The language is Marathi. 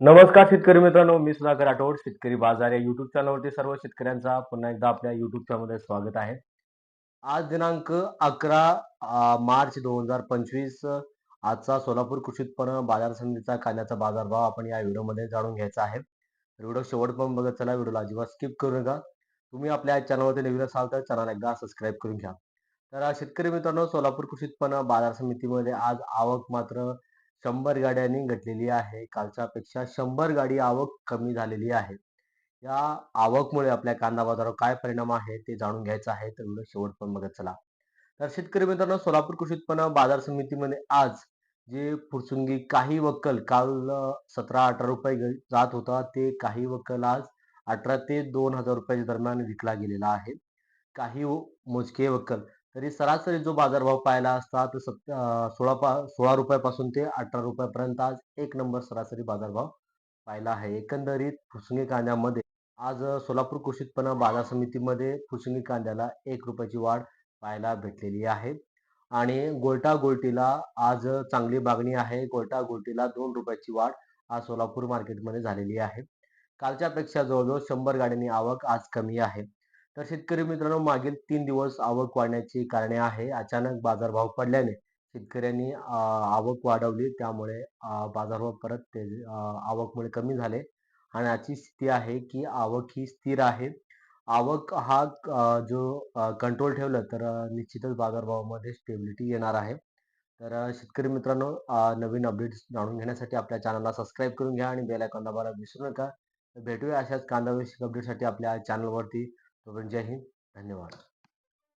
नमस्कार शेतकरी मित्रांनो मी सुधाकर राठोड शेतकरी बाजार या युट्यूब चॅनलवरती सर्व शेतकऱ्यांचा पुन्हा एकदा आपल्या युट्यूब चॅनलमध्ये स्वागत आहे. आज दिनांक अकरा मार्च दोन हजार पंचवीस आजचा सोलापूर कृषी उत्पन्न बाजार समितीचा कांद्याचा बाजारभाव आपण या व्हिडिओमध्ये जाणून घ्यायचा आहे. व्हिडिओ शेवटपर्यंत बघत चला व्हिडिओला अजिबात स्किप करू नका. तुम्ही आपल्या चॅनलवरती नवीन असाल तर चॅनल एकदा सबस्क्राईब करून घ्या. तर शेतकरी मित्रांनो सोलापूर कृषी उत्पन्न बाजार समितीमध्ये आज आवक मात्र शंभर गाड्यांनी घटलेली आहे. कालच्यापेक्षा शंभर गाडी आवक कमी झालेली आहे. या आवकमुळे आपल्या कांदा बाजारावर काय परिणाम आहे ते जाणून घ्यायचं आहे तर व्हिडिओ पण बघत चला. तर शेतकरी मित्रांनो सोलापूर कृषी उत्पन्न बाजार समितीमध्ये आज जे फुरसुंगी काही वक्कल काल सतरा अठरा रुपये जात होता ते काही वक्कल आज अठरा ते दोन हजार रुपयाच्या दरम्यान विकला गेलेला आहे. काही मोजके वक्कल तरी सरासरी जो बाजारभाव पाहायला असता तो सत सोळा पा सोळा रुपयापासून ते अठरा रुपयापर्यंत आज एक नंबर सरासरी बाजारभाव पाहिला आहे. एकंदरीत फुसंगी कांद्यामध्ये आज सोलापूर कृषी उत्पन्न बाजार समितीमध्ये फुसंगी कांद्याला एक रुपयाची वाढ पाहायला भेटलेली आहे. आणि गोल्टा गोलटीला आज चांगली मागणी आहे. गोल्टा गोलटीला दोन रुपयाची वाढ आज सोलापूर मार्केटमध्ये झालेली आहे. कालच्यापेक्षा जवळजवळ शंभर गाड्यांनी आवक आज कमी आहे. तर शेतकरी मित्रांनो मागील तीन दिवस आवक वाढण्याची कारणे आहे. अचानक बाजारभाव पडल्याने शेतकऱ्यांनी आवक वाढवली. त्यामुळे बाजारभाव परत ते आवकमुळे कमी झाले. आणि आजची स्थिती आहे की आवक ही स्थिर आहे. आवक हा जो कंट्रोल ठेवलं तर निश्चितच बाजारभावामध्ये स्टेबिलिटी येणार आहे. तर शेतकरी मित्रांनो नवीन अपडेट्स जाणून घेण्यासाठी आपल्या चॅनलला सबस्क्राईब करून घ्या आणि बेल आयकॉन दाबायला विसरू नका. भेटूया अशाच कांदा विषयक अपडेटसाठी आपल्या चॅनलवरती तोपर्यंत जय हिंद धन्यवाद.